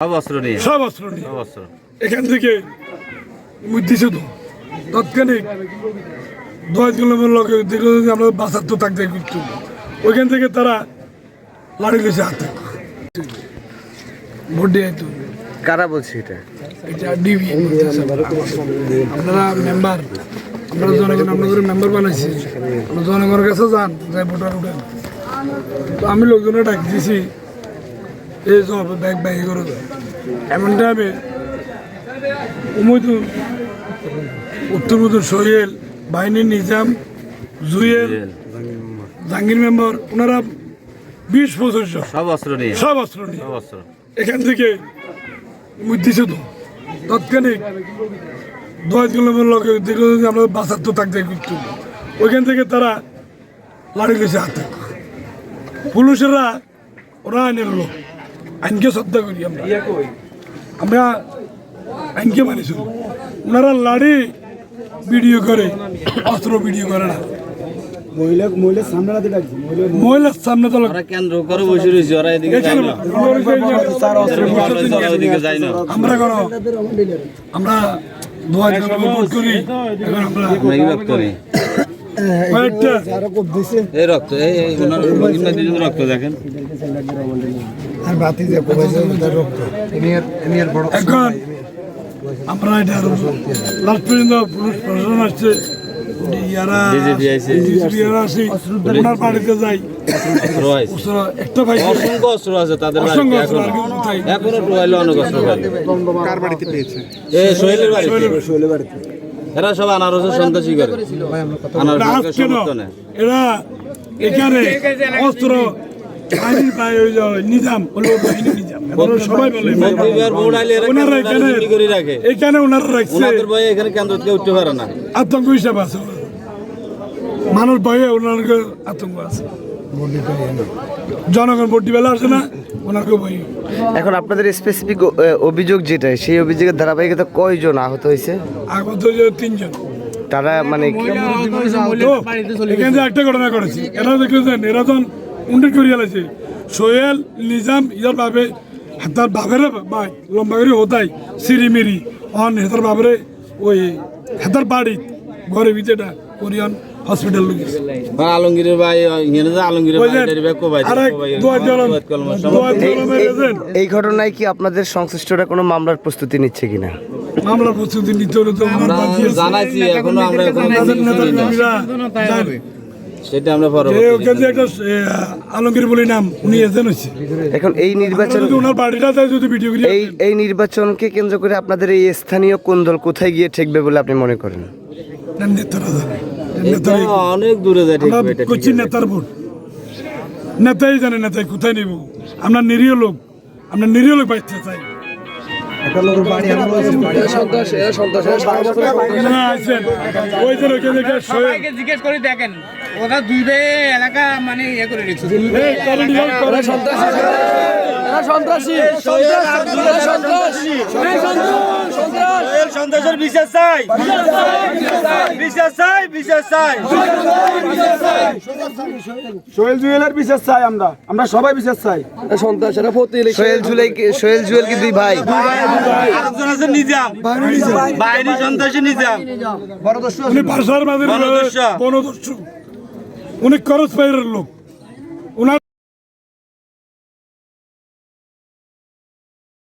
সব অস্ত্র নিয়ে। সব অস্ত্র নিয়ে। সব অস্ত্র। এখান থেকে দিছে তো। তাৎক্ষণিক দশ কিলোমিটার লোক দেখল যে আমরা বাসার তো থাকতে একটু ওইখান থেকে তারা লাড়ি গেছে হাতে। ভোট দিয়ে কারা বলছে এটা? এটা ডিবি। আপনারা মেম্বার আপনারা জনগণ আপনাদের মেম্বার বানাইছি আপনারা জনগণের কাছে যান যাই ভোটার উঠেন। তো আমি লোকজনে ডাক দিয়েছি এই সব ব্যাগ ব্যাগ করে দেয়। এমন টাইমে উমৈদুল উত্তরপ্রদেশ সোহেল বাহিনীর নিজাম জুয়েল জাহাঙ্গীর মেম্বার ওনারা বিশ জন সব। অস্ত্র নিয়ে। সব অস্ত্র নিয়ে। এখান থেকে দিছে তো তাৎক্ষণিক দশ কিলোমিটার লোক দেখল যে আমরা বাসার তো থাকতে একটু। ওইখান থেকে তারা লাড়ি গেছে হাতে পুলিশেরা ওরা আইনের লোক। আইনকে শ্রদ্ধা করি আমরা আমরা আইনকে মানি শুধু ওনারা লাড়ি ভিডিও করে অস্ত্র ভিডিও করে না মহিলা মহিলা সামনে মহিলা মহিলার সামনে তো কেন্দ্র করে বসে রয়েছে ওরা এদিকে আমরা কোনো আমরা দোয়া ভোট করি আমরা এই রক্ত এই রক্ত দেখেন। আর বাতি যে এখন আমরা এটা লাস্ট পর্যন্ত পুলিশ প্রশাসন আসছে এখনও। টোয়াইলে অনেক অস্ত্র পাই কার বাড়িতে পেয়েছে? সোহেলের বাড়িতে। শৈলে বাড়িতে। এরা সব আনারসের সন্ত্রাসী করে। আনারসের সমর্থনে এরা এখানে অস্ত্র ওনারা ওনারা আতঙ্ক হিসাব আছে ওনার। মানুষ ভয়ে ওনাকে আতঙ্ক আছে। জনগণ ভোট বেলা আসে না ওনাকে ভয় এখন আপনাদের স্পেসিফিক অভিযোগ যেটা সেই অভিযোগের ধারাবাহিকতা কয়জন আহত হয়েছে? আগত যে তিনজন। তারা মানে এখানে একটা ঘটনা করেছি এরা দেখেছেন এরা যখন উন্ডিট করিয়া লাগছে সোহেল নিজাম ইয়ার বাবে তার বাপের ভাই লম্বা করে হতাই সিরি মিরি অন হেতার বাপরে ওই হেতার বাড়ি ঘরে ভিতরেটা কোরিয়ান হসপিটাল গেছে। মানে ভাই এসেছেন এই ঘটনায় কি আপনাদের সংশ্লিষ্টরা কোনো মামলার প্রস্তুতি নিচ্ছে কিনা? মামলার প্রস্তুতি নিতে হলে তো আমার জানাইছি এখনও আমরা এখনও। সেটা আমরা একটা আলমগীর বলে নাম উনি এজেন্ট হচ্ছে এখন এই নির্বাচন ওনার বাড়িটা যায় যদি ভিডিও করি। এই এই নির্বাচনকে কেন্দ্র করে আপনাদের এই স্থানীয় কোন দল কোথায় গিয়ে ঠেকবে বলে আপনি মনে করেন? অনেক দূরে যায় করছি। নেতার ভোট। নেতাই জানে নেতাই কোথায় নেব? আমরা নিরীহ লোক আমরা নিরীহ লোক বাঁচতে চাই। একটা লোকের বাড়ি আমার আপনারা আছেন ওই যে ওইখানে দেখে সোহেল সবাইকে জিজ্ঞেস করে দেখেন। ওরা দুই বে এলাকা মানে ইয়ে করে রেখেছে করে সন্ত্রাসের বিচার চাই। বিচার চাই বিচার চাই। সোহেল জুয়েলের বিশেষ চাই আমরা। আমরা সবাই বিশেষ চাই। সোহেল জুলাই সোহেল জুয়েল কি দুই ভাই? আরেকজন আছে নিজাম। বাইরে সন্ত্রাসী নিজাম। উনি ভাষার মাঝে। বনদস্যু উনি করস বাইরের লোক।